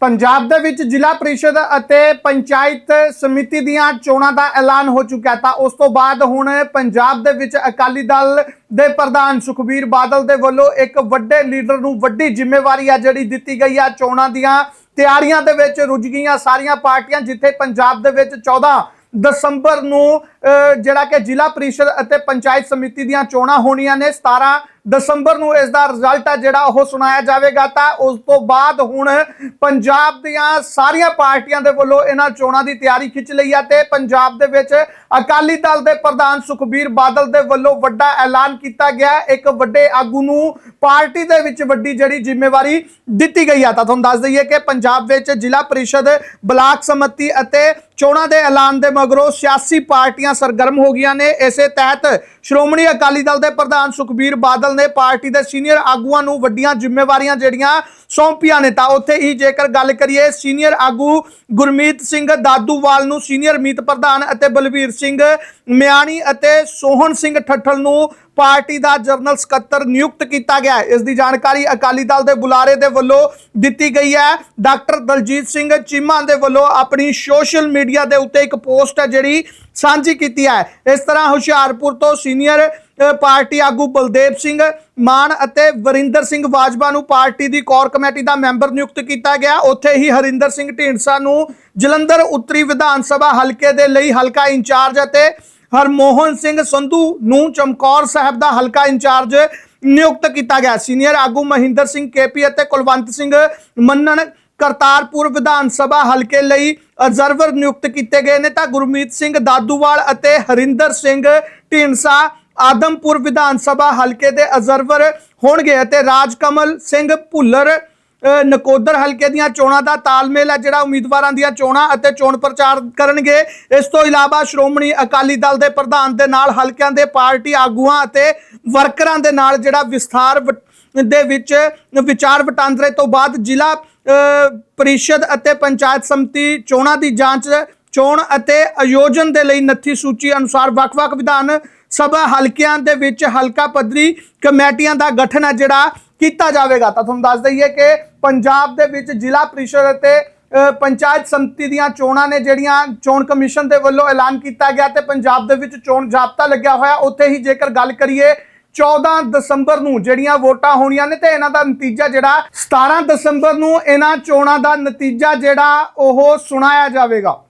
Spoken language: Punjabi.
ਪੰਜਾਬ ਦੇ ਵਿੱਚ ਜ਼ਿਲ੍ਹਾ ਪ੍ਰੀਸ਼ਦ ਅਤੇ ਪੰਚਾਇਤ ਸਮਿਤੀ ਦੀਆਂ ਚੋਣਾਂ ਦਾ ਐਲਾਨ ਹੋ ਚੁੱਕਿਆ ਤਾਂ ਉਸ ਤੋਂ ਬਾਅਦ ਹੁਣ ਪੰਜਾਬ ਦੇ ਵਿੱਚ ਅਕਾਲੀ ਦਲ ਦੇ ਪ੍ਰਧਾਨ ਸੁਖਬੀਰ ਬਾਦਲ ਦੇ ਵੱਲੋਂ ਇੱਕ ਵੱਡੇ ਲੀਡਰ ਨੂੰ ਵੱਡੀ ਜ਼ਿੰਮੇਵਾਰੀ ਆ ਜਿਹੜੀ ਦਿੱਤੀ ਗਈ ਆ। ਚੋਣਾਂ ਦੀਆਂ ਤਿਆਰੀਆਂ ਦੇ ਵਿੱਚ ਰੁੱਝ ਗਈਆਂ ਸਾਰੀਆਂ ਪਾਰਟੀਆਂ, ਜਿੱਥੇ ਪੰਜਾਬ ਦੇ ਵਿੱਚ 14 ਦਸੰਬਰ ਨੂੰ ਜਿਹੜਾ ਕਿ ਜ਼ਿਲ੍ਹਾ ਪ੍ਰੀਸ਼ਦ ਅਤੇ ਪੰਚਾਇਤ ਸਮਿਤੀ ਦੀਆਂ ਚੋਣਾਂ ਹੋਣੀਆਂ ਨੇ 17 ਦਸੰਬਰ ਨੂੰ ਇਸ ਦਾ ਰਿਜ਼ਲਟ ਆ ਜਿਹੜਾ ਉਹ ਸੁਣਾਇਆ ਜਾਵੇਗਾ ਤਾਂ ਉਸ ਤੋਂ ਬਾਅਦ ਹੁਣ ਪੰਜਾਬ ਦੀਆਂ ਸਾਰੀਆਂ ਪਾਰਟੀਆਂ ਦੇ ਵੱਲੋਂ ਇਹਨਾਂ ਚੋਣਾਂ ਦੀ ਤਿਆਰੀ ਖਿੱਚ ਲਈ ਆ ਤੇ ਪੰਜਾਬ ਦੇ ਵਿੱਚ ਅਕਾਲੀ ਦਲ ਦੇ ਪ੍ਰਧਾਨ ਸੁਖਬੀਰ ਬਾਦਲ ਦੇ ਵੱਲੋਂ ਵੱਡਾ ਐਲਾਨ ਕੀਤਾ ਗਿਆ। ਇੱਕ ਵੱਡੇ ਆਗੂ ਨੂੰ ਪਾਰਟੀ ਦੇ ਵਿੱਚ ਵੱਡੀ ਜਿਹੜੀ ਜ਼ਿੰਮੇਵਾਰੀ ਦਿੱਤੀ ਗਈ ਆ। ਤਾਂ ਤੁਹਾਨੂੰ ਦੱਸ ਦਈਏ ਕਿ ਪੰਜਾਬ ਵਿੱਚ ਜ਼ਿਲ੍ਹਾ ਪਰਿਸ਼ਦ, ਬਲਾਕ ਸਮਿਤੀ ਅਤੇ ਚੋਣਾਂ ਦੇ ਐਲਾਨ ਦੇ ਮਗਰੋਂ ਸਿਆਸੀ ਪਾਰਟੀਆਂ ਸਰਗਰਮ ਹੋ ਗਈਆਂ ਨੇ। ਇਸੇ ਤਹਿਤ ਸ਼੍ਰੋਮਣੀ ਅਕਾਲੀ ਦਲ ਦੇ ਪ੍ਰਧਾਨ ਸੁਖਬੀਰ ਬਾਦਲ ਨੇ ਪਾਰਟੀ ਦੇ ਸੀਨੀਅਰ ਆਗੂਆਂ ਨੂੰ ਵੱਡੀਆਂ ਜ਼ਿੰਮੇਵਾਰੀਆਂ ਜਿਹੜੀਆਂ ਸੌਂਪੀਆਂ ਨੇ, ਤਾਂ ਉੱਥੇ ਹੀ ਜੇਕਰ ਗੱਲ ਕਰੀਏ, ਸੀਨੀਅਰ ਆਗੂ ਗੁਰਮੀਤ ਸਿੰਘ ਦਾਦੂਵਾਲ ਨੂੰ ਸੀਨੀਅਰ ਮੀਤ ਪ੍ਰਧਾਨ ਅਤੇ ਬਲਵੀਰ ਸਿੰਘ ਮਿਆਣੀ ਅਤੇ ਸੋਹਣ ਸਿੰਘ ਠੱਠਲ ਨੂੰ ਪਾਰਟੀ ਦਾ ਜਨਰਲ ਸਕੱਤਰ ਨਿਯੁਕਤ ਕੀਤਾ ਗਿਆ ਹੈ। ਇਸ ਦੀ ਜਾਣਕਾਰੀ ਅਕਾਲੀ ਦਲ ਦੇ ਬੁਲਾਰੇ ਦੇ ਵੱਲੋਂ ਦਿੱਤੀ ਗਈ ਹੈ। ਡਾਕਟਰ ਦਲਜੀਤ ਸਿੰਘ ਚੀਮਾ ਦੇ ਵੱਲੋਂ ਆਪਣੀ ਸੋਸ਼ਲ ਮੀਡੀਆ ਦੇ ਉੱਤੇ ਇੱਕ ਪੋਸਟ ਹੈ ਜਿਹੜੀ ਸਾਂਝੀ ਕੀਤੀ ਹੈ। ਇਸ ਤਰ੍ਹਾਂ ਹੁਸ਼ਿਆਰਪੁਰ ਤੋਂ ਸੀਨੀਅਰ ਪਾਰਟੀ ਆਗੂ ਬਲਦੇਵ ਸਿੰਘ ਮਾਨ ਅਤੇ ਵਰਿੰਦਰ ਸਿੰਘ ਬਾਜਵਾ ਨੂੰ ਪਾਰਟੀ ਦੀ ਕੋਰ ਕਮੇਟੀ ਦਾ ਮੈਂਬਰ ਨਿਯੁਕਤ ਕੀਤਾ ਗਿਆ। ਉੱਥੇ ਹੀ ਹਰਿੰਦਰ ਸਿੰਘ ਢੀਂਡਸਾ ਨੂੰ ਜਲੰਧਰ ਉੱਤਰੀ ਵਿਧਾਨ ਸਭਾ ਹਲਕੇ ਦੇ ਲਈ ਹਲਕਾ ਇੰਚਾਰਜ ਅਤੇ ਹਰਮੋਹਨ ਸਿੰਘ ਸੰਧੂ ਨੂੰ ਚਮਕੌਰ ਸਾਹਿਬ ਦਾ ਹਲਕਾ ਇੰਚਾਰਜ ਨਿਯੁਕਤ ਕੀਤਾ ਗਿਆ। ਸੀਨੀਅਰ ਆਗੂ ਮਹਿੰਦਰ ਸਿੰਘ ਕੇਪੀ ਅਤੇ ਕੁਲਵੰਤ ਸਿੰਘ ਮੰਨਣ ਕਰਤਾਰਪੁਰ ਵਿਧਾਨ ਸਭਾ ਹਲਕੇ ਲਈ ਅਬਜ਼ਰਵਰ ਨਿਯੁਕਤ ਕੀਤੇ ਗਏ ਨੇ। ਤਾਂ ਗੁਰਮੀਤ ਸਿੰਘ ਦਾਦੂਵਾਲ ਅਤੇ ਹਰਿੰਦਰ ਸਿੰਘ ਢੀਂਡਸਾ ਆਦਮਪੁਰ ਵਿਧਾਨ ਸਭਾ ਹਲਕੇ ਦੇ ਅਬਜ਼ਰਵਰ ਹੋਣਗੇ ਅਤੇ ਰਾਜਕਮਲ ਸਿੰਘ ਭੁੱਲਰ ਨਕੋਦਰ ਹਲਕੇ ਦੀਆਂ ਚੋਣਾਂ ਦਾ ਤਾਲਮੇਲ ਹੈ, ਜਿਹੜਾ ਉਮੀਦਵਾਰਾਂ ਦੀਆਂ ਚੋਣਾਂ ਅਤੇ ਚੋਣ ਪ੍ਰਚਾਰ ਕਰਨਗੇ। ਇਸ ਤੋਂ ਇਲਾਵਾ ਸ਼੍ਰੋਮਣੀ ਅਕਾਲੀ ਦਲ ਦੇ ਪ੍ਰਧਾਨ ਦੇ ਨਾਲ ਹਲਕਿਆਂ ਦੇ ਪਾਰਟੀ ਆਗੂਆਂ ਅਤੇ ਵਰਕਰਾਂ ਦੇ ਨਾਲ ਜਿਹੜਾ ਵਿਸਥਾਰ ਵ- ਦੇ ਵਿੱਚ ਵਿਚਾਰ ਵਟਾਂਦਰੇ ਤੋਂ ਬਾਅਦ ਜ਼ਿਲ੍ਹਾ ਪਰਿਸ਼ਦ ਅਤੇ ਪੰਚਾਇਤ ਸਮਿਤੀ ਚੋਣਾਂ ਦੀ ਜਾਂਚ ਚੋਣ ਅਤੇ ਆਯੋਜਨ ਦੇ ਲਈ ਨੱਥੀ ਸੂਚੀ ਅਨੁਸਾਰ ਵੱਖ-ਵੱਖ ਵਿਧਾਨ ਸਭਾ ਹਲਕਿਆਂ ਦੇ ਵਿੱਚ ਹਲਕਾ ਪੱਧਰੀ ਕਮੇਟੀਆਂ ਦਾ ਗਠਨ ਹੈ ਜਿਹੜਾ ਕੀਤਾ ਜਾਵੇਗਾ। ਤਾਂ ਤੁਹਾਨੂੰ ਦੱਸ ਦਈਏ ਕਿ ਪੰਜਾਬ ਦੇ ਵਿੱਚ ਜ਼ਿਲ੍ਹਾ ਪ੍ਰੀਸ਼ਦ ਅਤੇ ਪੰਚਾਇਤ ਸੰਮਤੀ ਦੀਆਂ ਚੋਣਾਂ ਨੇ ਜਿਹੜੀਆਂ ਚੋਣ ਕਮਿਸ਼ਨ ਦੇ ਵੱਲੋਂ ਐਲਾਨ ਕੀਤਾ ਗਿਆ ਤੇ ਪੰਜਾਬ ਦੇ ਵਿੱਚ ਚੋਣ ਜਾਬਤਾ ਲੱਗਿਆ ਹੋਇਆ। ਉੱਥੇ ਹੀ ਜੇਕਰ ਗੱਲ ਕਰੀਏ 14 ਦਸੰਬਰ ਨੂੰ ਜਿਹੜੀਆਂ ਵੋਟਾਂ ਹੋਣੀਆਂ ਨੇ ਤੇ ਇਹਨਾਂ ਦਾ ਨਤੀਜਾ ਜਿਹੜਾ 17 ਦਸੰਬਰ ਨੂੰ ਇਹਨਾਂ ਚੋਣਾਂ ਦਾ ਨਤੀਜਾ ਜਿਹੜਾ ਉਹ ਸੁਣਾਇਆ ਜਾਵੇਗਾ।